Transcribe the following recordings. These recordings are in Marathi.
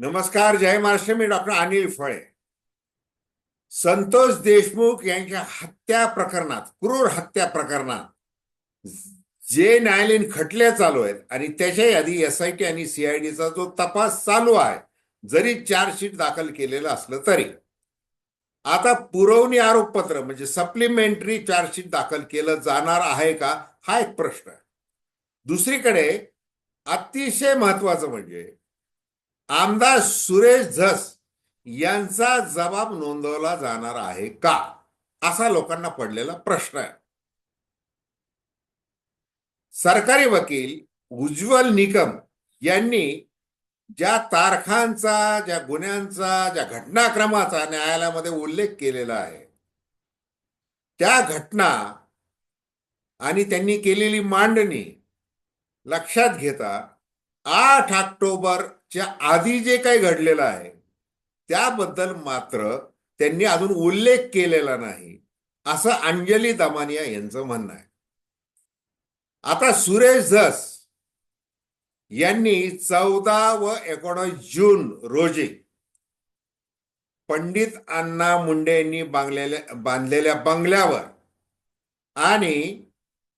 नमस्कार जय महाराष्ट्र. मी डॉक्टर अनिल फळे. संतोष देशमुख यांच्या हत्या प्रकरणात क्रूर हत्या प्रकरणात जे न्यायालयीन खटले चालू आहेत आणि त्याच्याही आधी टी आणि सीआयडीचा जो तपास चालू आहे जरी चार्जशीट दाखल केलेलं असलं तरी. आता पुरवणी आरोपपत्र म्हणजे सप्लिमेंटरी चार्जशीट दाखल केलं जाणार आहे का हा एक प्रश्न आहे. दुसरीकडे अतिशय महत्वाचं म्हणजे आमदार सुरेश झस यांचा जबाब नोंदवला जाणार आहे का? असा लोकांना पडलेला प्रश्न आहे. सरकारी वकील उज्ज्वल निकम यांनी ज्या तारखांचा ज्या गुन्ह्यांचा ज्या घटनाक्रमाचा न्यायालयामध्ये उल्लेख केलेला आहे त्या घटना आणि त्यांनी केलेली मांडणी लक्षात घेता आठ ऑक्टोबर च्या आधी जे काही घडलेलं आहे त्याबद्दल मात्र त्यांनी अजून उल्लेख केलेला नाही असं अंजली दमानिया यांचं म्हणणं आहे. आता सुरेश धस यांनी चौदा व एकोणीस जून रोजी पंडित अण्णा मुंडे यांनी बांधलेल्या बांधलेल्या बंगल्यावर आणि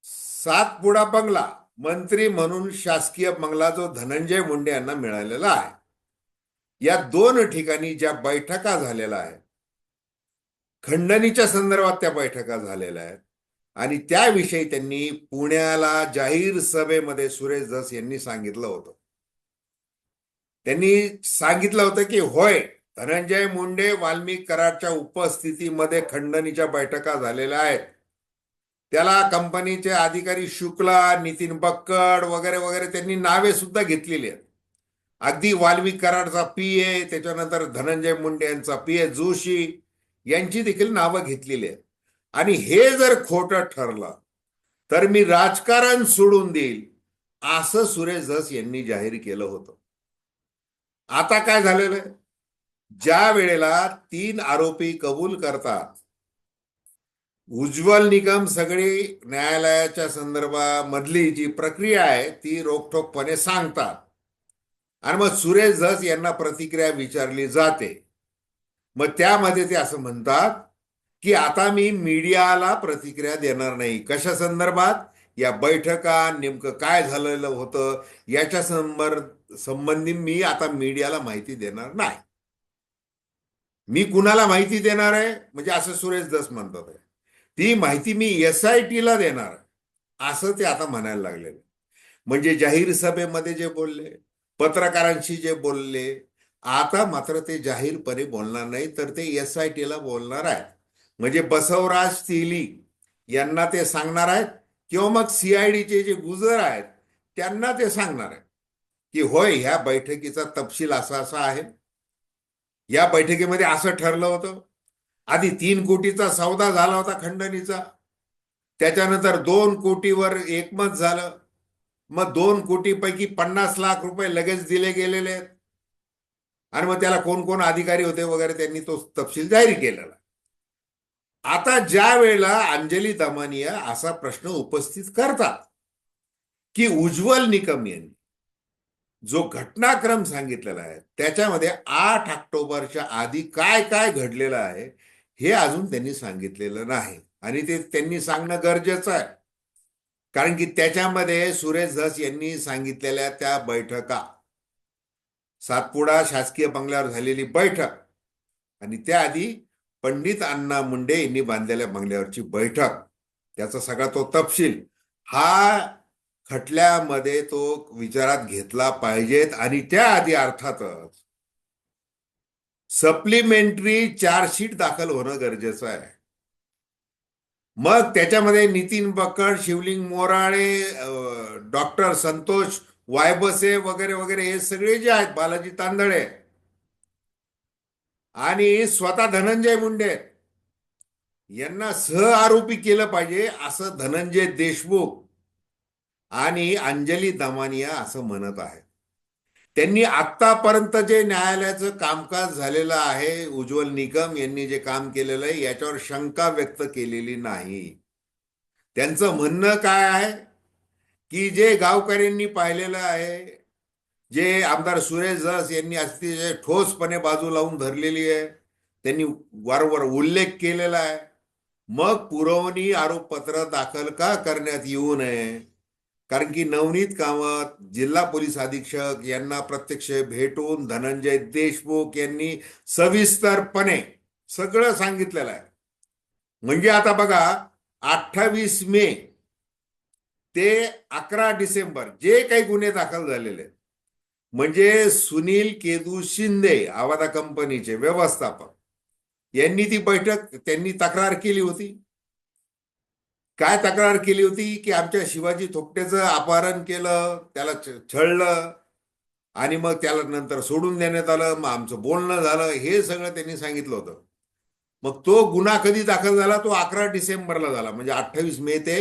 सातपुडा बंगला मंत्री म्हणून शासकीय बंगला जो धनंजय मुंडे यांना मिळालेला आहे. या दोन ठिकाणी ज्या बैठका झालेल्या आहेत खंडणीच्या संदर्भात त्या बैठका झालेल्या आहेत. आणि त्याविषयी त्यांनी पुण्याला जाहीर सभेमध्ये सुरेश धस यांनी सांगितलं होतं. त्यांनी सांगितलं होतं की होय धनंजय मुंडे वाल्मिक कराडच्या उपस्थितीमध्ये खंडणीच्या बैठका झालेल्या आहेत. त्याला कंपनीचे अधिकारी शुक्ला नितीन बक्कड वगैरे वगैरे त्यांनी नावे सुद्धा घेतलेली आहेत. अगदी वाल्मिक कराडचा पी ए त्याच्यानंतर धनंजय मुंडे यांचा पी ए जोशी यांची देखील नावं घेतलेली आहेत. आणि हे जर खोटं ठरलं तर मी राजकारण सोडून देईल असं सुरेश धस यांनी जाहीर केलं होतं. आता काय झालेलं आहे? ज्या वेळेला तीन आरोपी कबूल करतात उज्ज्वल निकम सगळी न्यायालयाच्या संदर्भामधली जी प्रक्रिया आहे ती रोखठोकपणे सांगतात. आणि मग सुरेश धस यांना प्रतिक्रिया विचारली जाते. मग त्यामध्ये ते असं म्हणतात की आता मी मीडियाला प्रतिक्रिया देणार नाही. कशा संदर्भात? या बैठका नेमकं काय झालेलं होतं? याच्या संबंध संबंधी मी आता मीडियाला माहिती देणार नाही. मी कुणाला माहिती देणार आहे? म्हणजे असं सुरेश दस म्हणतात. ती माहिती मी एस आय टीला देणार. असं ते आता म्हणायला लागले. म्हणजे जाहीर सभेमध्ये जे बोलले पत्रकारांशी जे बोलले आता मात्र ते जाहीरपणे बोलणार नाही तर ते एस आय टीला बोलणार आहेत. म्हणजे बसवराज तिली यांना ते सांगणार आहेत किंवा मग सीआयडीचे जे गुजर आहेत त्यांना ते सांगणार आहेत. की होय ह्या बैठकीचा तपशील असा असा आहे. या बैठकीमध्ये असं ठरलं होतं. आधी तीन कोटीचा सौदा झाला होता खंडणीचा. त्याच्यानंतर दोन कोटीवर एकमत झालं. मग दोन कोटीपैकी पन्नास लाख रुपये लगेच दिले गेलेले आहेत. आणि मग त्याला कोण कोण अधिकारी होते वगैरे त्यांनी तो तपशील जाहीर केलेला. आता ज्या वेळेला अंजली दमानिया असा प्रश्न उपस्थित करतात की उज्ज्वल निकम यांनी जो घटनाक्रम सांगितलेला आहे त्याच्यामध्ये आठ ऑक्टोबरच्या आधी काय काय घडलेलं आहे हे अजून त्यांनी सांगितलेलं नाही. आणि ते त्यांनी सांगणं गरजेचं आहे. कारण की त्याच्यामध्ये सुरेश धस यांनी सांगितलेल्या त्या बैठका सातपुडा शासकीय बंगल्यावर झालेली बैठक आणि त्याआधी पंडित अण्णा मुंडे यांनी बांधलेल्या बंगल्यावरची बैठक त्याचा सगळा तो तपशील हा खटल्यामध्ये तो विचारात घेतला पाहिजेत. आणि त्याआधी अर्थातच सप्लिमेंटरी चार्जशीट दाखल होणं गरजेचं आहे. मग त्याच्यामध्ये नितीन बकड शिवलिंग मोराळे डॉक्टर संतोष वायबसे वगैरे वगैरे हे सगळे जे आहेत बालाजी तांदळे. आणि स्वतः धनंजय मुंडे यांना सह आरोपी केलं पाहिजे असं धनंजय देशमुख आणि अंजली दमानिया असं म्हणत आहे त्यांनी आतापर्यंत जे न्यायालयाचं कामकाज झालेलं आहे उज्ज्वल निकम यांनी जे काम केलेलं आहे याच्यावर शंका व्यक्त केलेली नाही. त्यांचं म्हणणं काय आहे? की जे गावकऱ्यांनी पाहिलेलं आहे जे आमदार सुरेश जस यांनी अतिशय ठोसपणे बाजू लावून धरलेली आहे त्यांनी वारंवार उल्लेख केलेला आहे. मग पुरवणी आरोपपत्र दाखल का करण्यात येऊ नये? कारण की नवनीत कामत जिल्हा पोलीस अधीक्षक यांना प्रत्यक्ष भेटून धनंजय देशमुख यांनी सविस्तरपणे सगळं सांगितलेलं आहे. म्हणजे आता बघा अठ्ठावीस मे ते अकरा डिसेंबर जे काही गुन्हे दाखल झालेले आहेत म्हणजे सुनील केदू शिंदे आवादा कंपनीचे व्यवस्थापक यांनी ती बैठक त्यांनी तक्रार केली होती. काय तक्रार केली होती की आमच्या शिवाजी थोपटेचं अपहरण केलं त्याला छळलं आणि मग त्याला नंतर सोडून देण्यात आलं मग आमचं बोलणं झालं हे सगळं त्यांनी सांगितलं होतं. मग तो गुन्हा कधी दाखल झाला? तो अकरा डिसेंबरला झाला म्हणजे अठ्ठावीस मे ते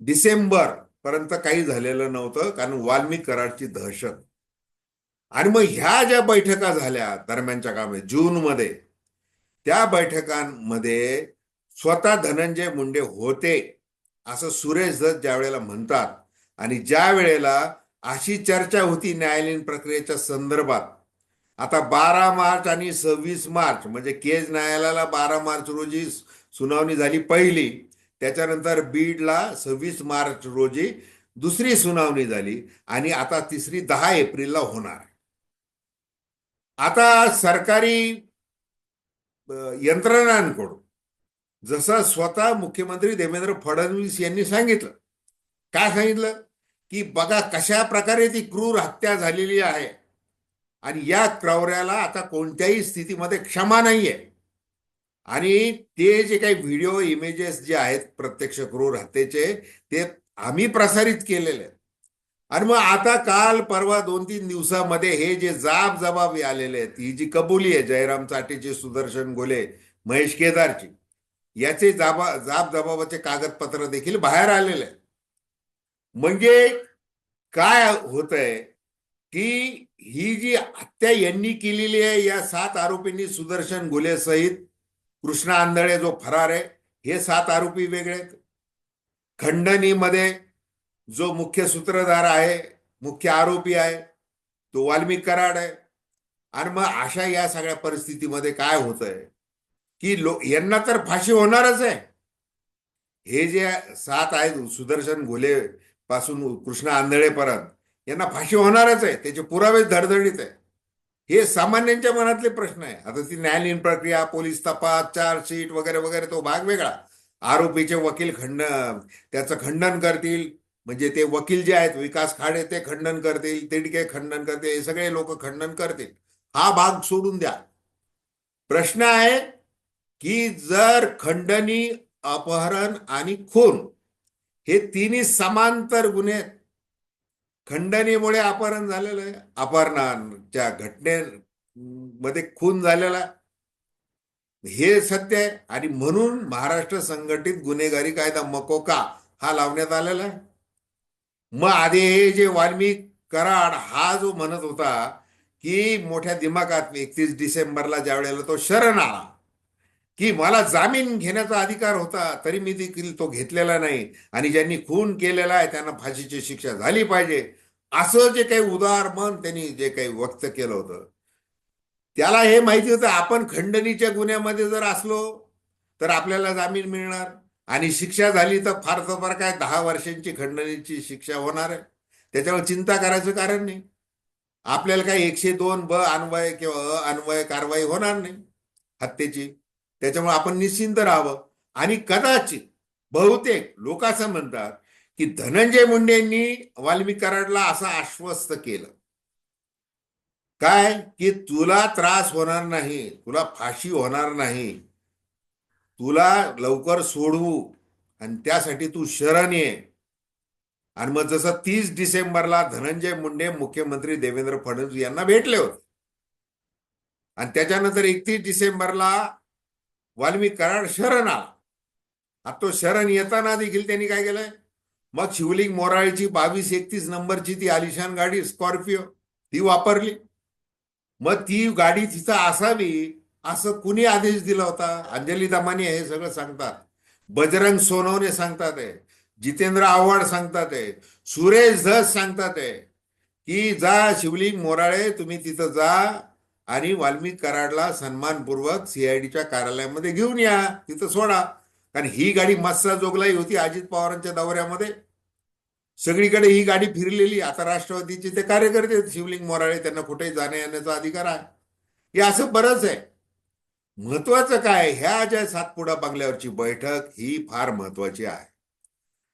डिसेंबर पर्यंत काही झालेलं नव्हतं कारण वाल्मिक कराडची दहशत. आणि मग ह्या ज्या बैठका झाल्या दरम्यानच्या कामे जूनमध्ये त्या बैठकांमध्ये स्वतः धनंजय मुंडे होते असं सुरेश दत्त ज्या वेळेला म्हणतात आणि ज्या वेळेला अशी चर्चा होती न्यायालयीन प्रक्रियेच्या संदर्भात आता बारा मार्च आणि सव्वीस मार्च म्हणजे केज न्यायालयाला बारा मार्च रोजी सुनावणी झाली पहिली त्याच्यानंतर बीडला सव्वीस मार्च रोजी दुसरी सुनावणी झाली आणि आता तिसरी दहा एप्रिलला होणार आहे. आता सरकारी यंत्रणांकडून जसं स्वतः मुख्यमंत्री देवेंद्र फडणवीस यांनी सांगितलं काय सांगितलं? की बघा कशा प्रकारे ती क्रूर हत्या झालेली आहे. आणि या क्रौर्याला आता कोणत्याही स्थितीमध्ये क्षमा नाहीये. आणि ते जे काही व्हिडिओ इमेजेस जे आहेत प्रत्यक्ष क्रूर हत्येचे ते आम्ही प्रसारित केलेले आहेत. आणि मग आता काल परवा दोन तीन दिवसामध्ये हे जे जाब जबाब आलेले आहेत ही जी कबुली आहे जयराम चाटेची सुदर्शन गोले महेश केदारची याचे जाबा जाब जबाबाचे कागदपत्र देखील बाहेर आलेले आहेत. म्हणजे काय होत आहे की ही जी हत्या यांनी केलेली आहे या सात आरोपींनी सुदर्शन गुलेसहित कृष्णा आंधळे जो फरार आहे हे सात आरोपी वेगळे आहेत. खंडणीमध्ये जो मुख्य सूत्रधार आहे मुख्य आरोपी आहे तो वाल्मिक कराड आहे. आणि मग अशा या सगळ्या परिस्थितीमध्ये काय होत आहे की लो यांना तर फाशी होणारच आहे. हे जे सात आहेत सुदर्शन घोले पासून कृष्णा आंधळेपर्यंत यांना फाशी होणारच आहे. त्याचे पुरावे धडधडीत आहे. हे सामान्यांच्या मनातले प्रश्न आहे. आता ती न्यायालयीन प्रक्रिया पोलीस तपास चार्जशीट वगैरे वगैरे तो भाग वेगळा. आरोपीचे वकील खंड त्याचं खंडन करतील. म्हणजे ते वकील जे आहेत विकास खाडे ते खंडन करतील तिडके खंडन करतील हे सगळे लोक खंडन करतील. हा भाग सोडून द्या. प्रश्न आहे की जर खंडणी अपहरण आणि खून हे तिन्ही समांतर गुन्हे आहेत. खंडणीमुळे अपहरण झालेलं आहे अपहरणाच्या घटनेमध्ये खून झालेला हे सत्य आहे आणि म्हणून महाराष्ट्र संघटित गुन्हेगारी कायदा मकोका हा लावण्यात आलेला आहे मग आधी हे जे वाल्मिक कराड हा जो म्हणत होता की मोठ्या दिमागात एकतीस डिसेंबरला ज्या वेळेला तो शरण आला की मला जामीन घेण्याचा अधिकार होता तरी मी देखील तो घेतलेला नाही. आणि ज्यांनी खून केलेला आहे त्यांना फाशीची शिक्षा झाली पाहिजे. असं जे काही उदार मन त्यांनी जे काही व्यक्त केलं होतं. त्याला हे माहिती होतं आपण खंडणीच्या गुन्ह्यामध्ये जर असलो तर आपल्याला जामीन मिळणार. आणि शिक्षा झाली तर फार तर फार काय दहा वर्षांची खंडणीची शिक्षा होणार आहे. त्याच्यावर चिंता करायचं कारण नाही. आपल्याला काही एकशे दोन ब अन्वय किंवा अ अन्वय कारवाई होणार नाही. हत्येची. त्याच्यामुळे आपण निश्चिंत राहावं. आणि कदाचित बहुतेक लोक असं म्हणतात की धनंजय मुंडेंनी वाल्मिक कराडला असं आश्वस्त केलं. काय? की तुला त्रास होणार नाही. तुला फाशी होणार नाही. तुला लवकर सोडवू. आणि त्यासाठी तू शरण ये. आणि मग जसं तीस डिसेंबरला धनंजय मुंडे मुख्यमंत्री देवेंद्र फडणवीस यांना भेटले होते. आणि त्याच्यानंतर एकतीस डिसेंबरला वाल्मिक कराड शरण आला. आता तो शरण येताना देखील त्यांनी काय केलंय? मग शिवलिंग मोराळीची बावीस एकतीस नंबरची ती आलिशान गाडी स्कॉर्पिओ ती वापरली. मग ती गाडी तिथं असावी असं कुणी आदेश दिला होता? अंजली दमानी हे सगळं सांगतात. बजरंग सोनवणे सांगतात आहे जितेंद्र आव्हाड सांगतात आहे सुरेश धस सांगतात आहे की जा शिवलिंग मोराळे तुम्ही तिथं जा. आणि वाल्मिक कराडला सन्मानपूर्वक सीआयडीच्या कार्यालयामध्ये घेऊन या तिथं सोडा. कारण ही गाडी मस्सा जोगलाई होती अजित पवारांच्या दौऱ्यामध्ये. सगळीकडे ही गाडी फिरलेली आता राष्ट्रवादीचे ते कार्यकर्ते शिवलिंग मोराळे त्यांना कुठेही जाण्या येण्याचा अधिकार आहे. हे असं बरंच आहे. महत्वाचं काय? ह्या ज्या सातपुडा बंगल्यावरची बैठक ही फार महत्वाची आहे.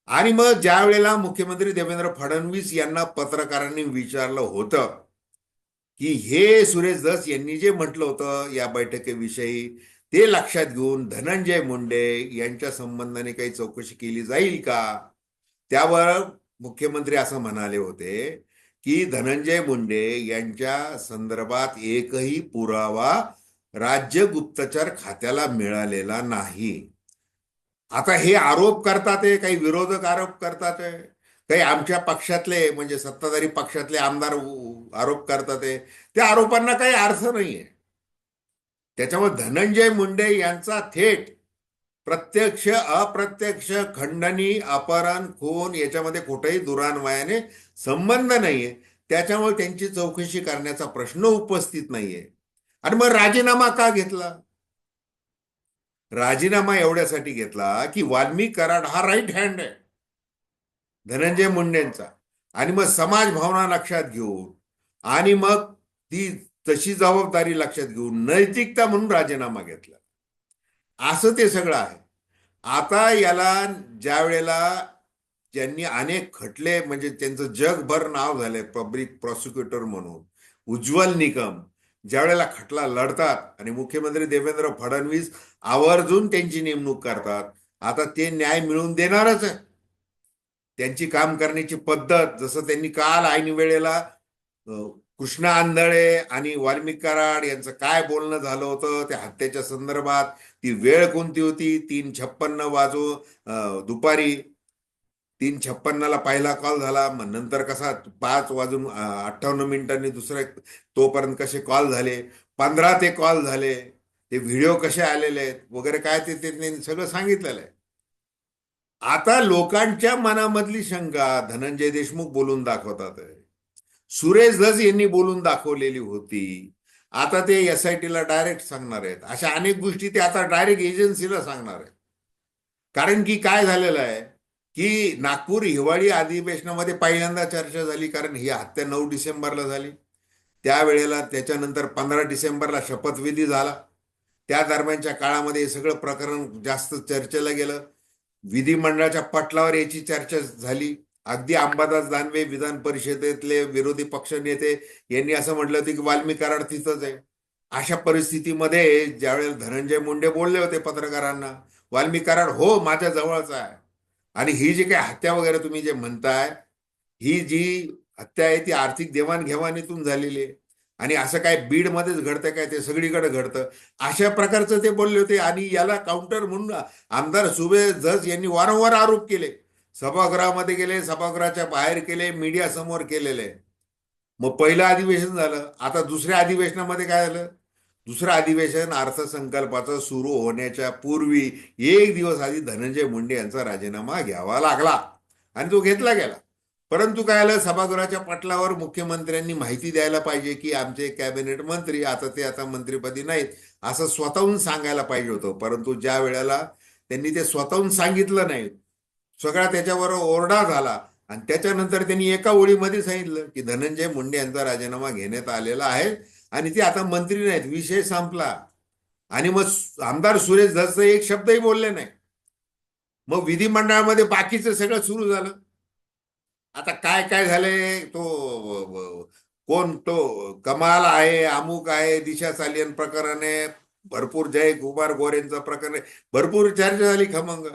आणि मग ज्या वेळेला मुख्यमंत्री देवेंद्र फडणवीस यांना पत्रकारांनी विचारलं होतं की हे सुरेश दस यांनी जे म्हटलं होतं या बैठकीविषयी ते लक्षात घेऊन धनंजय मुंडे यांच्या संबंधाने काही चौकशी केली जाईल का? त्यावर मुख्यमंत्री असं म्हणाले होते की धनंजय मुंडे यांच्या संदर्भात एकही पुरावा राज्य गुप्तचर खात्याला मिळालेला नाही. आता हे आरोप करतात आहे, काही विरोधक आरोप करतात आहे, काही आमच्या पक्षातले म्हणजे सत्ताधारी पक्षातले आमदार आरोप करतात ते त्या आरोपांना काही अर्थ नाहीये. त्याच्यामुळे धनंजय मुंडे यांचा थेट प्रत्यक्ष अप्रत्यक्ष खंडणी अपहरण खून याच्यामध्ये कुठेही दुरान्वयाने संबंध नाहीये. त्याच्यामुळे त्यांची चौकशी करण्याचा प्रश्न उपस्थित नाहीये. आणि मग राजीनामा का घेतला? राजीनामा एवढ्यासाठी घेतला की वाल्मी कराड हा राईट हँड आहे. धनंजय मुंडेंचा. आणि मग समाज भावना लक्षात घेऊन आणि मग ती तशी जबाबदारी लक्षात घेऊन नैतिकता म्हणून राजीनामा घेतला. असं ते सगळं आहे. आता याला ज्या वेळेला ज्यांनी अनेक खटले म्हणजे त्यांचं जगभर नाव झालंय पब्लिक प्रॉसिक्युटर म्हणून उज्ज्वल निकम ज्या वेळेला खटला लढतात आणि मुख्यमंत्री देवेंद्र फडणवीस आवर्जून त्यांची नेमणूक करतात आता ते न्याय मिळवून देणारच आहे. त्यांची काम करण्याची पद्धत जसं त्यांनी काल ऐन वेळेला कृष्णा आंधळे आणि वाल्मिक कराड यांचं काय बोलणं झालं होतं त्या हत्येच्या संदर्भात ती वेळ कोणती होती? तीन छप्पन्न वाजू दुपारी तीन छप्पन्नला पहिला कॉल झाला मग नंतर कसा पाच वाजून अठ्ठावन्न मिनिटांनी दुसरे तोपर्यंत कसे कॉल झाले? पंधरा ते कॉल झाले. ते व्हिडिओ कसे आलेले आहेत? वगैरे काय ते ते त्यांनी सगळं सांगितलेलं आहे. आता लोकांच्या मनामधली शंका धनंजय देशमुख बोलून दाखवतात. सुरेश धस यांनी बोलून दाखवलेली होती. आता ते एस आय टीला डायरेक्ट सांगणार आहेत. अशा अनेक गोष्टी ते आता डायरेक्ट एजन्सीला सांगणार आहेत. कारण की काय झालेलं आहे? की नागपूर हिवाळी अधिवेशनामध्ये पहिल्यांदा चर्चा झाली कारण ही हत्या नऊ डिसेंबरला झाली. त्यावेळेला त्याच्यानंतर पंधरा डिसेंबरला शपथविधी झाला. त्या दरम्यानच्या काळामध्ये हे सगळं प्रकरण जास्त चर्चेला गेलं. विधिमंडळाच्या पटलावर याची चर्चा झाली. अगदी अंबादास दानवे विधान परिषदेतले विरोधी पक्ष नेते यांनी असं म्हटलं होतं की वाल्मी कराड तिथंच आहे. अशा परिस्थितीमध्ये ज्यावेळेला धनंजय मुंडे बोलले होते पत्रकारांना वाल्मी कराड हो माझ्या जवळच आहे. आणि ही जी काही हत्या वगैरे तुम्ही जे म्हणताय ही जी हत्या आहे ती आर्थिक देवाणघेवाणीतून झालेली आहे. आणि असं काय बीडमध्येच घडतंय काय? ते सगळीकडे घडतं. अशा प्रकारचं ते बोलले होते आणि याला काउंटर म्हणून आमदार सुबे जस यांनी वारंवार आरोप केले. सभागृहामध्ये गेले सभागृहाच्या बाहेर केले मीडिया समोर केलेले. मग पहिलं अधिवेशन झालं. आता दुसऱ्या अधिवेशनामध्ये काय झालं? दुसरं अधिवेशन अर्थसंकल्पाचं सुरू होण्याच्या पूर्वी एक दिवस आधी धनंजय मुंडे यांचा राजीनामा घ्यावा लागला. आणि तो घेतला गेला. परंतु काय आलं? सभागृहाच्या पटलावर मुख्यमंत्र्यांनी माहिती द्यायला पाहिजे की आमचे कॅबिनेट मंत्री आता ते आता मंत्रीपदी नाहीत असं स्वतःहून सांगायला पाहिजे होतं. परंतु ज्या वेळेला त्यांनी ते स्वतःहून सांगितलं नाही सगळा त्याच्यावर ओरडा झाला आणि त्याच्यानंतर त्यांनी एका ओळीमध्ये सांगितलं की धनंजय मुंडे यांचा राजीनामा घेण्यात आलेला आहे आणि ते आता मंत्री नाहीत विषय संपला. आणि मग आमदार सुरेश धस एक शब्दही बोलले नाही. मग विधिमंडळामध्ये बाकीचं सगळं सुरू झालं. आता काय काय झालंय? तो कोण तो कमाल आहे अमुक आहे दिशा सालियन प्रकरण आहे भरपूर जय कुमार गोरेंचं प्रकरण आहे भरपूर चर्चा झाली खमंग.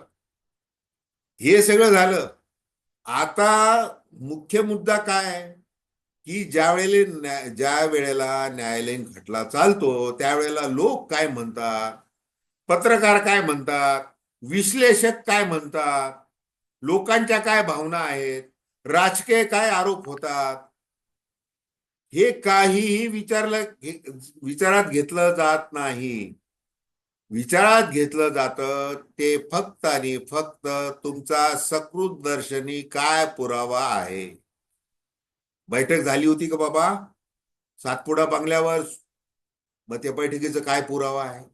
हे सगळं झालं. आता मुख्य मुद्दा काय की ज्या वेळेला न्या- ज्या वेळेला न्यायालयीन खटला चालतो त्यावेळेला लोक काय म्हणतात? पत्रकार काय म्हणतात? विश्लेषक काय म्हणतात? लोकांच्या काय भावना आहेत? राजकीय काय आरोप होतात? हे काहीही विचारलं विचारात घेतलं जात नाही. विचारात घेतलं जातं ते फक्त आणि फक्त तुमचा सकृत दर्शनी काय पुरावा आहे? बैठक झाली होती का बाबा? सातपुडा बंगल्यावर? मग त्या बैठकीचा काय पुरावा आहे?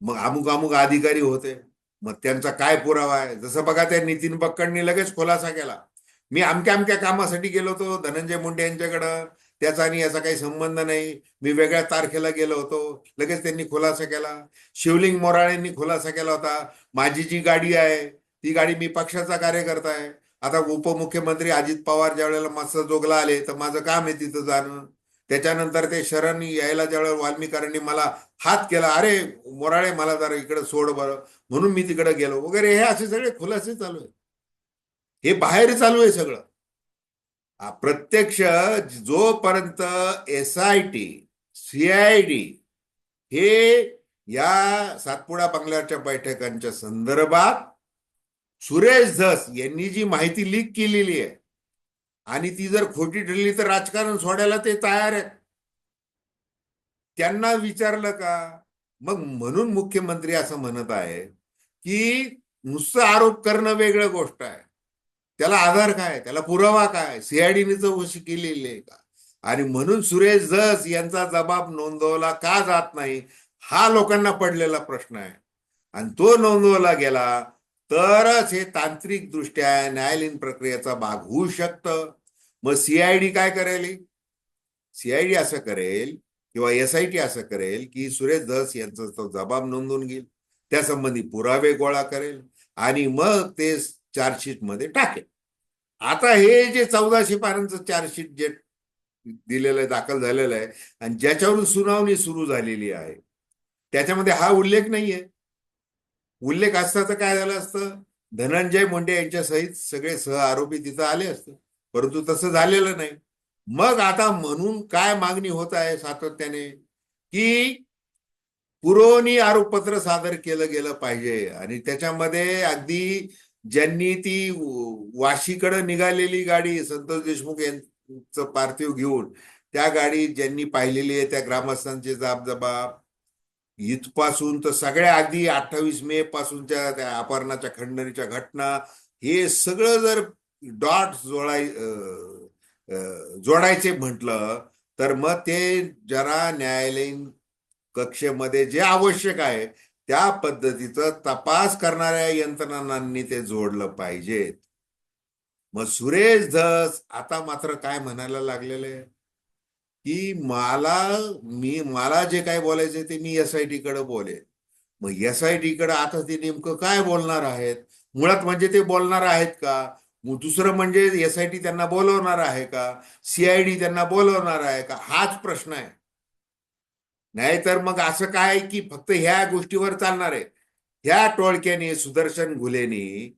मग अमुक अमुक अधिकारी होते. मग त्यांचा काय पुरावा आहे? जसं बघा त्या नितीन बक्कडनी लगेच खुलासा केला. मी अमक्या अमक्या कामासाठी गेलो होतो धनंजय मुंडे यांच्याकडं. त्याचा आणि याचा काही संबंध नाही. मी वेगळ्या तारखेला गेलो होतो. लगेच त्यांनी खुलासा केला. शिवलिंग मोराळेंनी खुलासा केला होता. माझी जी गाडी आहे ती गाडी मी पक्षाचा कार्यकर्ता आहे. आता उपमुख्यमंत्री अजित पवार ज्या वेळेला मस्त जोगला आले तर माझं काम आहे तिथं जाणं. त्याच्यानंतर ते शरण यायला ज्यावेळेला वाल्मिकारांनी मला हात केला अरे मोराळे मला जरा इकडे सोड बरं. म्हणून मी तिकडे गेलो. वगैरे हे असे सगळे खुलासे चालू आहे हे बाहेर चालू आहे सगळं. प्रत्यक्ष जोपर्यंत एस आय टी सीआयडी हे या सातपुडा बंगल्याच्या बैठकांच्या संदर्भात सुरेश धस यांनी जी माहिती लीक केलेली आहे आणि ती जर खोटी ठरली तर राजकारण सोडायला ते तयार आहेत. त्यांना विचारलं का? मग म्हणून मुख्यमंत्री असं म्हणत आहे की नुसतं आरोप करणं वेगळं गोष्ट आहे. त्याला आधार काय? त्याला पुरावा काय? सीआयडीने चौकशी केलेली आहे का? आणि म्हणून सुरेश जस यांचा जबाब नोंदवला का जात नाही हा लोकांना पडलेला प्रश्न आहे. आणि तो नोंदवला गेला तरच हे तांत्रिक दृष्ट्या न्यायालयीन प्रक्रियेचा भाग होऊ शकतं. मग सीआयडी काय करेल? सीआयडी असं करेल किंवा एस आय टी असं करेल की सुरेश धस यांचा तो जबाब नोंदवून घेईल. त्यासंबंधी पुरावे गोळा करेल. आणि मग ते चार्जशीटमध्ये टाकेल. आता हे जे चौदाशे पारांचं चार्जशीट जे दिलेलं आहे दाखल झालेलं आहे आणि ज्याच्यावरून सुनावणी सुरू झालेली आहे त्याच्यामध्ये हा उल्लेख नाहीये. उल्लेख असता तर काय झालं असतं? धनंजय मुंडे यांच्या सहित सगळे सह आरोपी तिथं आले असते परंतु तसं झालेलं नाही. मग आता म्हणून काय मागणी होत आहे सातत्याने? की पुरवणी आरोपपत्र सादर केलं गेलं पाहिजे आणि त्याच्यामध्ये अगदी ज्यांनी ती वाशीकडे निघालेली गाडी संतोष देशमुख यांचं पार्थिव घेऊन त्या गाडी ज्यांनी पाहिलेली आहे त्या ग्रामस्थांचे जाबजबाब इथपासून तर सगळ्या अगदी अठ्ठावीस मे पासूनच्या त्या अपहरणाच्या खंडणीच्या घटना हे सगळं जर डॉट जोडाय जोडायचे म्हटलं तर मग ते जरा न्यायालयीन कक्षेमध्ये जे आवश्यक आहे त्या पद्धतीचा तपास करणाऱ्या यंत्रणांनी ते जोडलं पाहिजेत मग सुरेश धस आता मात्र काय म्हणायला लागलेले? की मला मी मला जे काय बोलायचं ते मी एस आय टी कडे बोलेन. मग एस आय टी कडे आता ते नेमकं काय बोलणार आहेत? मुळात म्हणजे ते बोलणार आहेत का? दुसरं म्हणजे एस आय टी त्यांना बोलवणार आहे का? सीआयडी त्यांना बोलवणार आहे का? हाच प्रश्न आहे. नाहीतर मग असं काय की फक्त ह्या गोष्टीवर चालणार आहे? ह्या टोळक्याने सुदर्शन घुलेने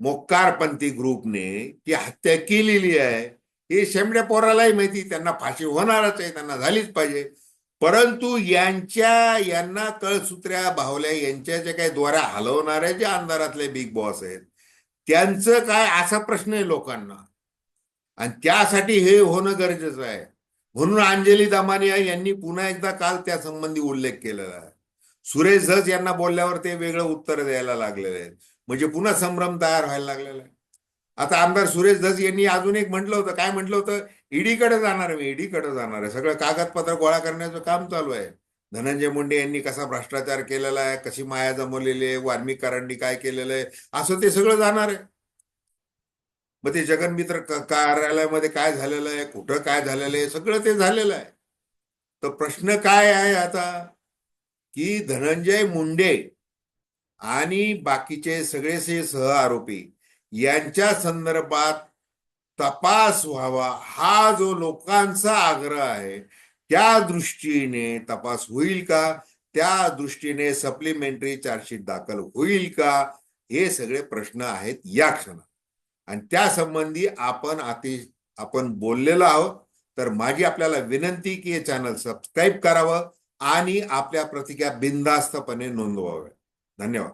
मोक्कारपंथी ग्रुपने ती हत्या केलेली आहे. हे शेमड्या पोरालाही माहिती त्यांना फाशी होणारच आहे त्यांना झालीच पाहिजे. परंतु यांच्या यांना कळसूत्र्या भावल्या यांच्या ज्या काही द्वारा हलवणाऱ्या जे अंधारातले बिग बॉस आहेत त्यांचं काय असा प्रश्न आहे लोकांना. आणि त्यासाठी हे होणं गरजेचं आहे. म्हणून अंजली दमानिया यांनी पुन्हा एकदा काल त्या संबंधी उल्लेख केलेला आहे. सुरेश धस यांना बोलल्यावर ते वेगळं उत्तर द्यायला लागलेले आहेत. म्हणजे पुन्हा संभ्रम तयार व्हायला लागलेला आहे. आता आमदार सुरेश धस यांनी अजून एक म्हटलं होतं. काय म्हटलं होतं? ईडीकडे जाणार मी ईडीकडे जाणार आहे. सगळं कागदपत्र गोळा करण्याचं काम चालू आहे. धनंजय मुंडे यांनी कसा भ्रष्टाचार केलेला आहे? कशी माया जमवलेली आहे? वाल्मिकारांनी काय केलेलं आहे? असं ते सगळं जाणार आहे. मग ते जगनमित्र कार्यालयामध्ये काय झालेलं आहे कुठं काय झालेलं आहे सगळं ते झालेलं आहे. तर प्रश्न काय आहे आता? की धनंजय मुंडे आणि बाकीचे सगळेसे सह आरोपी यांच्या संदर्भात तपास व्हावा हा जो लोकांचा आग्रह आहे त्या दृष्टीने तपास होईल का? त्या दृष्टीने सप्लिमेंटरी चार्जशीट दाखल होईल का? हे सगळे प्रश्न आहेत या क्षणात. आणि त्या संबंधी आपण अति आपण बोललेलो आहोत तर माझी आपल्याला विनंती की हे चॅनल सबस्क्राईब करावं आणि आपल्या प्रतिक्रिया बिनधास्तपणे नोंदवाव्या धन्यवाद.